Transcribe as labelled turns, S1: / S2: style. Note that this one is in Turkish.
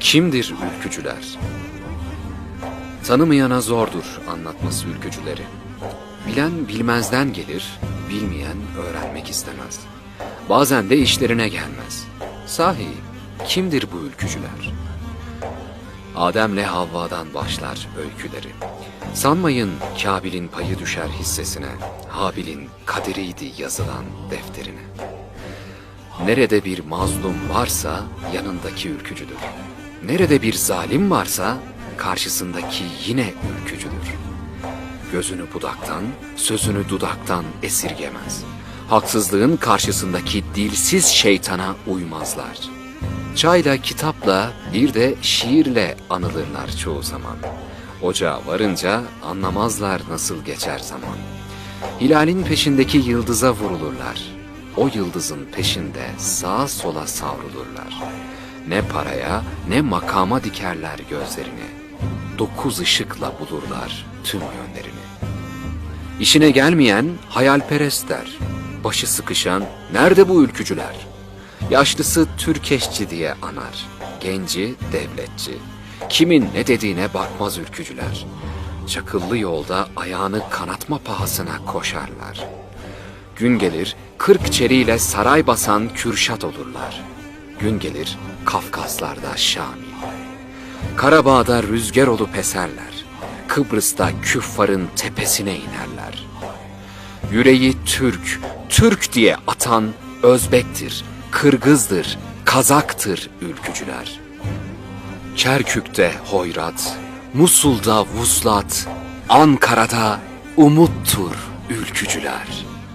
S1: Kimdir ülkücüler? Tanımayana zordur anlatması ülkücüleri. Bilen bilmezden gelir, bilmeyen öğrenmek istemez. Bazen de işlerine gelmez. Sahi kimdir bu ülkücüler? Adem'le Havva'dan başlar öyküleri. Sanmayın Kabil'in payı düşer hissesine, Habil'in kaderiydi yazılan defterine. Nerede bir mazlum varsa yanındaki ülkücüdür. Nerede bir zalim varsa karşısındaki yine ülkücüdür. Gözünü budaktan, sözünü dudaktan esirgemez. Haksızlığın karşısındaki dilsiz şeytana uymazlar. Çayla, kitapla, bir de şiirle anılırlar çoğu zaman. Ocağa varınca anlamazlar nasıl geçer zaman. Hilalin peşindeki yıldıza vurulurlar. O yıldızın peşinde sağa sola savrulurlar. Ne paraya ne makama dikerler gözlerini. Dokuz ışıkla bulurlar tüm yönlerini. İşine gelmeyen hayalperest der. Başı sıkışan nerede bu ülkücüler? Yaşlısı Türkeşçi diye anar. Genci devletçi. Kimin ne dediğine bakmaz ülkücüler. Çakıllı yolda ayağını kanatma pahasına koşarlar. Gün gelir kırk çeriyle saray basan Kürşat olurlar. Gün gelir Kafkaslarda Şamil. Karabağ'da rüzgar olup eserler. Kıbrıs'ta küffarın tepesine inerler. Yüreği Türk, Türk diye atan Özbektir, Kırgızdır, Kazaktır ülkücüler. Kerkük'te hoyrat, Musul'da vuslat, Ankara'da umuttur ülkücüler.''